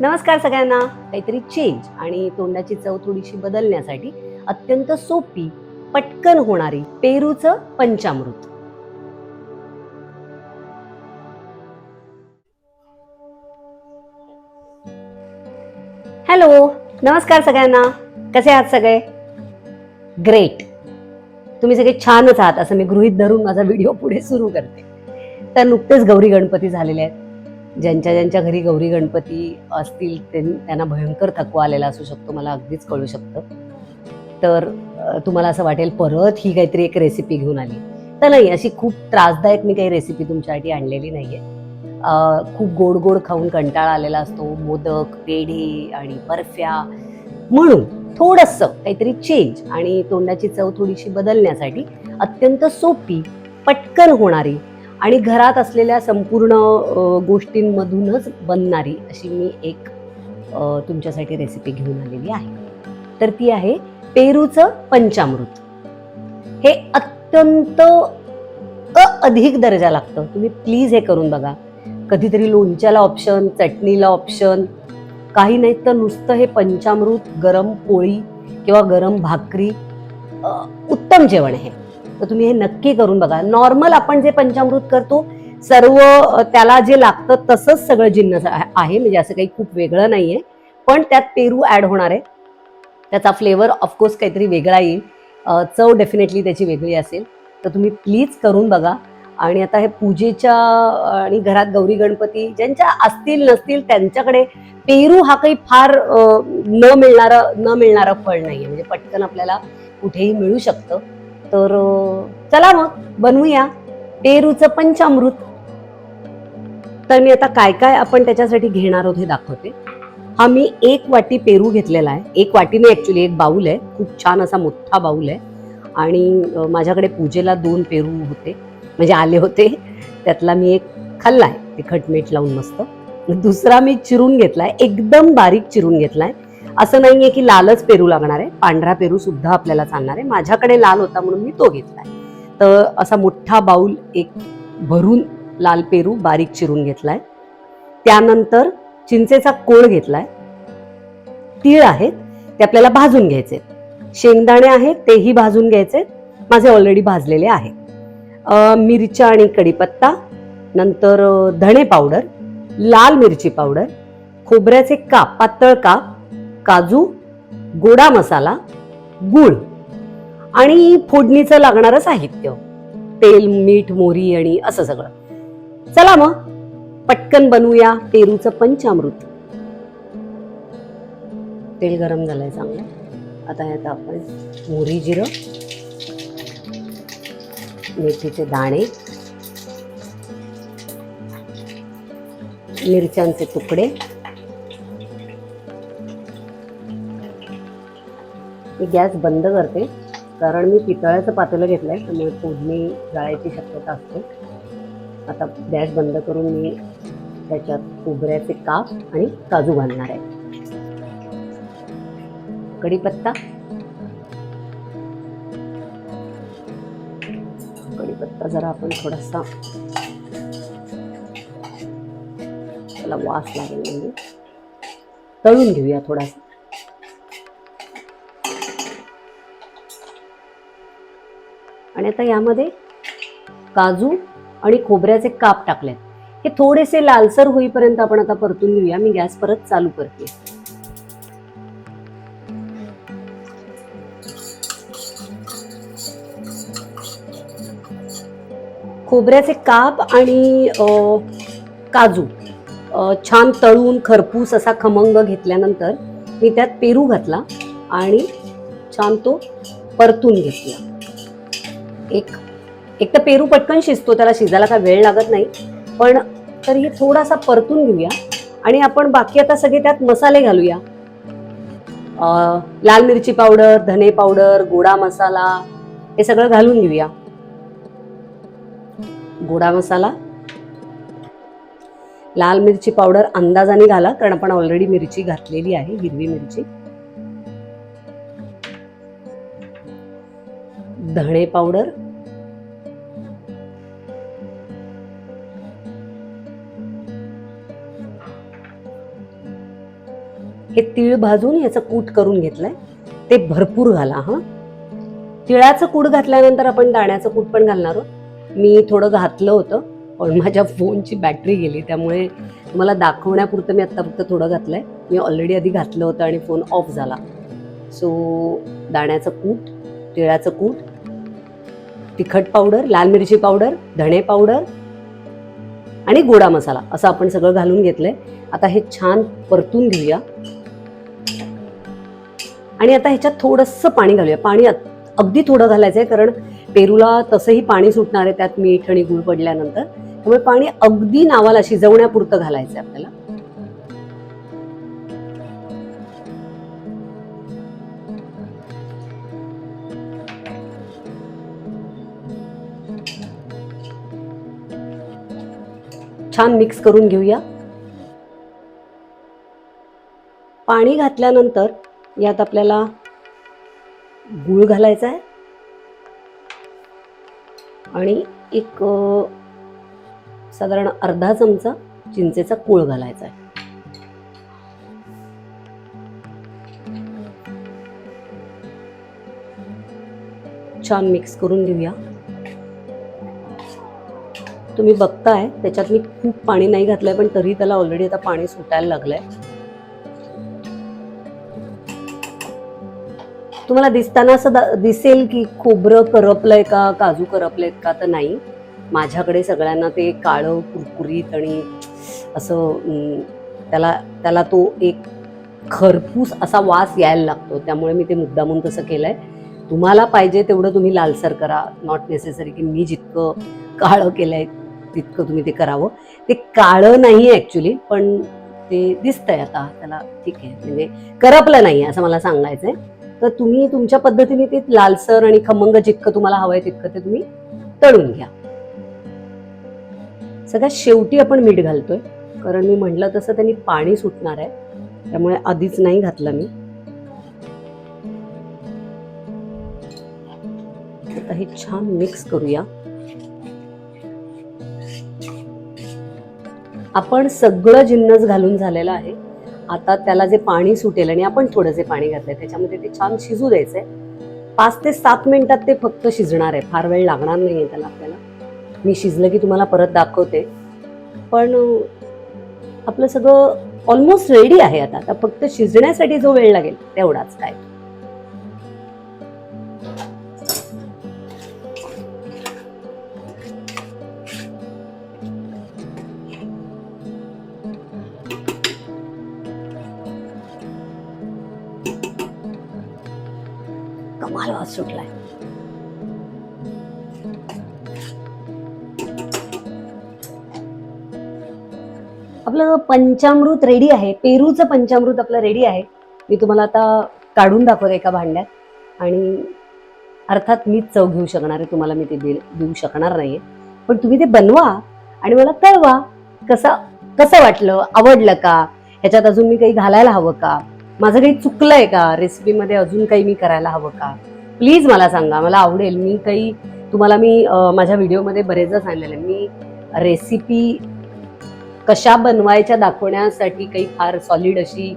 नमस्कार सगळ्यांना. काहीतरी चेंज आणि तोंडाची चव थोडीशी बदलण्यासाठी अत्यंत सोपी पटकन होणारी पेरूचं पंचामृत. हॅलो नमस्कार सगळ्यांना. कसे आहात सगळे? ग्रेट तुम्ही सगळे छानच आहात असं मी गृहीत धरून माझा व्हिडिओ पुढे सुरू करते. तर नुकतेच गौरी गणपती झालेले आहेत. ज्यांच्या ज्यांच्या घरी गौरी गणपती असतील त्यांना भयंकर थकवा आलेला असू शकतो मला अगदीच कळू शकतं. तर तुम्हाला असं वाटेल परत ही काहीतरी एक रेसिपी घेऊन आली. तर नाही अशी खूप त्रासदायक मी काही रेसिपी तुमच्यासाठी आणलेली नाही आहे खूप गोड गोड खाऊन कंटाळा आलेला असतो. मोदक पेढे आणि बर्फ्या. म्हणून थोडंसं काहीतरी चेंज आणि तोंडाची चव थोडीशी बदलण्यासाठी अत्यंत सोपी पटकन होणारी आणि घरात असलेल्या संपूर्ण गोष्टींमधूनच बनणारी अशी मी एक तुमच्यासाठी रेसिपी घेऊन आलेली आहे. तर ती आहे पेरूचं पंचामृत. हे अत्यंत अधिक दर्जा लागतं. तुम्ही प्लीज हे करून बघा. कधीतरी लोणच्याला ऑप्शन चटणीला ऑप्शन काही नाही तर नुसतं हे पंचामृत गरम पोळी किंवा गरम भाकरी उत्तम जेवण आहे. तर तुम्ही हे नक्की करून बघा. नॉर्मल आपण जे पंचामृत करतो सर्व त्याला जे लागतं तसंच सगळं जिन्नस आहे म्हणजे असं काही खूप वेगळं नाहीये. पण त्यात पेरू ऍड होणार आहे. त्याचा फ्लेवर ऑफकोर्स काहीतरी वेगळा येईल. चव डेफिनेटली त्याची वेगळी असेल. तर तुम्ही प्लीज करून बघा. आणि आता हे पूजेच्या आणि घरात गौरी गणपती ज्यांच्या असतील नसतील त्यांच्याकडे पेरू हा काही फार न मिळणारा न मिळणारा फळ नाहीये. म्हणजे पटकन आपल्याला कुठेही मिळू शकतं. तर चला मग बनवूया. पेरूचं पंचामृत. तर मी आता काय काय आपण त्याच्यासाठी घेणार आहोत हे दाखवते. हा मी एक वाटी पेरू घेतलेला आहे. एक वाटीने ॲक्च्युली एक बाऊल आहे. खूप छान असा मोठा बाऊल आहे. आणि माझ्याकडे पूजेला दोन पेरू होते. म्हणजे आले होते. त्यातला मी एक खाल्लाय तिखट मीठ लावून मस्त. दुसरा मी चिरून घेतलाय. एकदम बारीक चिरून घेतलाय. असं नाहीये की लालच पेरू लागणार आहे. पांढरा पेरू सुद्धा आपल्याला चालणार आहे. माझ्याकडे लाल होता म्हणून मी तो घेतलाय. तर असा मोठा बाऊल एक भरून लाल पेरू बारीक चिरून घेतलाय. त्यानंतर चिंचेचा कोळ घेतलाय. तीळ आहेत ते आपल्याला भाजून घ्यायचे शेंगदाणे आहेत तेही भाजून घ्यायचे माझे ऑलरेडी भाजलेले आहेत मिरच्या आणि कढीपत्ता नंतर धणे पावडर लाल मिरची पावडर खोबऱ्याचे काप पातळ काप काजू गोडा मसाला गूळ आणि फोडणीचं लागणारं साहित्य. तेल मीठ मोरी आणि असं सगळं. चला मग पटकन बनवूया पेरूचं पंचामृत. तेल गरम झालंय चांगलं. आता यात आपण मोरी जिरं मेथीचे दाणे मिरच्यांचे तुकडे मी गॅस बंद करते. कारण मी पितळ्याचं पातेलं घेतलंय त्यामुळे फोडणी जाळायची शक्यता असते. आता गॅस बंद करून मी त्याच्यात खोबऱ्याचे काप आणि काजू घालणार आहे. कढीपत्ता. कढीपत्ता जरा आपण थोडासा त्याला वास लागेल म्हणजे. तळून घेऊया थोडासा. आणि आता यामध्ये काजू आणि खोबऱ्याचे काप टाकलेत. हे थोडेसे लालसर होईपर्यंत आपण आता परतून घेऊया. मी गॅस परत चालू करते. खोबऱ्याचे काप आणि काजू छान तळून खरपूस असा खमंग घेतल्यानंतर मी त्यात पेरू घातला आणि छान तो परतून घेतला. एक एक तर पेरू पटकन शिजतो त्याला शिजायला काय वेळ लागत नाही. पण तरी थोडासा परतून घेऊया आणि आपण बाकी आता सगळे त्यात मसाले घालूया. लाल मिरची पावडर धने पावडर गोडा मसाला हे सगळं घालून घेऊया. गोडा मसाला लाल मिरची पावडर अंदाजाने घाला कारण आपण ऑलरेडी मिरची घातलेली आहे हिरवी मिरची. धणे पावडर? हे तीळ भाजून याचं कूट करून घेतलंय. ते भरपूर घाला हां. तिळाचं कूट घातल्यानंतर आपण दाण्याचं कूट पण घालणार आहोत. मी थोडं घातलं होतं पण माझ्या फोनची बॅटरी गेली त्यामुळे मला दाखवण्यापुरतं मी आत्ता फक्त थोडं घातलंय. मी ऑलरेडी आधी घातलं होतं आणि फोन ऑफ झाला. सो दाण्याचं कूट तिळाचं कूट तिखट पावडर लाल मिरची पावडर धणे पावडर आणि गोडा मसाला. असं आपण सगळं घालून घेतलंय. आता हे छान परतून घेऊया. आणि आता ह्याच्यात थोडंसं पाणी घालूया. पाणी अगदी थोडं घालायचं आहे कारण पेरूला तसंही पाणी सुटणार आहे त्यात मीठ आणि गूळ पडल्यानंतर. त्यामुळे पाणी अगदी नावाला शिजवण्यापुरतं घालायचं आहे आपल्याला. छान मिक्स करून घेऊया. पाणी घातल्यानंतर यात आपल्याला गूळ घालायचा आहे. आणि एक साधारण अर्धा चमचा चिंचेचा कूळ घालायचा आहे. छान मिक्स करून घेऊया. तुम्ही बघताय त्याच्यात मी खूप पाणी नाही घातलंय पण तरी त्याला ऑलरेडी आता पाणी सुटायला लागलंय. तुम्हाला दिसताना असं दिसेल की खोबरं करपलंय का काजू करपलेत का तर नाही. माझ्याकडे सगळ्यांना ते काळं कुरकुरीत आणि असं त्याला त्याला तो एक खरपूस असा वास यायला लागतो. त्यामुळे मी ते मुद्दामून तसं केलं आहे तुम्हाला पाहिजे तेवढं तुम्ही लालसर करा. नॉट नेसेसरी की मी जितकं काळं केलं आहे तितकं तुम्ही ते करावं. ते काळं नाही ॲक्च्युली पण ते दिसतंय आता. त्याला ठीक आहे. म्हणजे करपलं नाही असं मला सांगायचंय. तर तुम्ही तुमच्या पद्धतीने ते लालसर आणि खमंग जितकं तुम्हाला हवंय तितकं ते तुम्ही तळून घ्या. सगळ्यात शेवटी आपण मीठ घालतोय. कारण मी म्हटलं तसं त्यांनी पाणी सुटणार आहे. त्यामुळे आधीच नाही घातलं मी. आता हे छान मिक्स करूया. आपण सगळं जिन्नस घालून झालेलं आहे. आता त्याला जे पाणी सुटेल आणि आपण थोडंसे पाणी घातलंय त्याच्यामध्ये ते छान शिजू द्यायचं आहे पाच ते सात मिनिटात ते फक्त शिजणार आहे. फार वेळ लागणार नाही आहे त्याला आपल्याला. मी शिजलं की तुम्हाला परत दाखवते. पण आपलं सगळं ऑलमोस्ट रेडी आहे आता. आता फक्त शिजण्यासाठी जो वेळ लागेल तेवढाच काय वास सुटलाय. आपलं पंचामृत रेडी आहे. पेरूचं पंचामृत आपलं रेडी आहे. मी तुम्हाला आता काढून दाखवते एका भांड्यात. आणि अर्थात मीच चव घेऊ शकणार आहे. तुम्हाला मी ते देऊ शकणार नाहीये. पण तुम्ही ते बनवा आणि मला कळवा कसं कसं वाटलं? आवडलं का? ह्याच्यात अजून मी काही घालायला हवं का? माझं काही चुकलंय का? रेसिपीमध्ये अजून काही मी करायला हवं का? प्लीज मला सांगा मला आवडेल. मी काही तुम्हाला मी माझ्या व्हिडिओमध्ये बरेचदा सांगितलेलं आहे. मी रेसिपी कशा बनवायच्या दाखवण्यासाठी काही फार सॉलिड अशी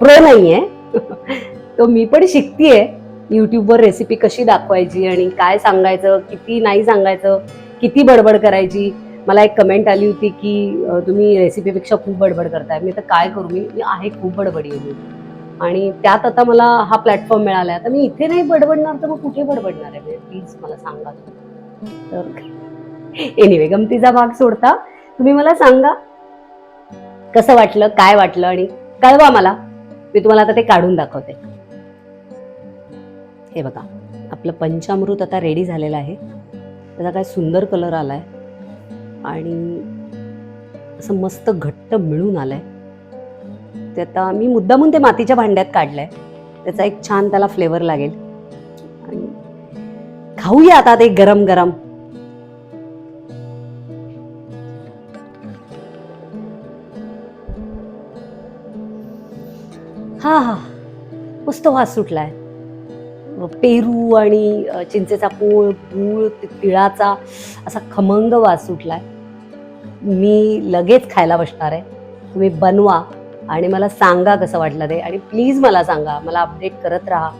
प्रो नाही आहे तो मी पण शिकतीये यूट्यूबवर रेसिपी कशी दाखवायची आणि काय सांगायचं किती नाही सांगायचं किती बडबड करायची. मला एक कमेंट आली होती की तुम्ही रेसिपीपेक्षा खूप बडबड करताय. मी तर काय करू? मी मी आहे खूप बडबडी आहे मी. आणि त्यात आता मला हा प्लॅटफॉर्म मिळाला आहे आता मी इथे नाही बडबडणार तर मग कुठे बडबडणार आहे? म्हणजे प्लीज मला सांगा. तर एनिवे गमतीचा भाग सोडता. तुम्ही मला सांगा कसं वाटलं काय वाटलं आणि कळवा मला. मी तुम्हाला आता ते काढून दाखवते. हे बघा आपलं पंचामृत आता रेडी झालेलं आहे. त्याचा काय सुंदर कलर आलाय. आणि असं मस्त घट्ट मिळून आलंय. ते आता मी मुद्दामून ते मातीच्या भांड्यात काढलंय. त्याचा एक छान त्याला फ्लेवर लागेल. आणि खाऊया आता ते गरम गरम. हा हा. मस्त वास सुटलाय. पेरू आणि चिंचेचा पोळ गूळ तिळाचा असा खमंग वास सुटलाय. मी लगेच खायला बसणार आहे. तुम्ही बनवा. आणि मला सांगा कसं वाटलं ते. आणि प्लीज मला सांगा मला अपडेट करत राहा.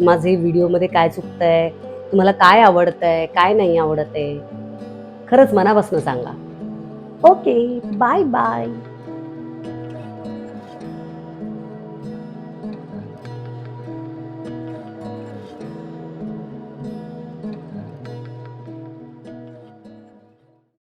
माझे व्हिडिओमध्ये काय चुकतंय तुम्हाला काय आवडतंय काय नाही आवडत आहे खरंच मनापासून सांगा. Okay bye bye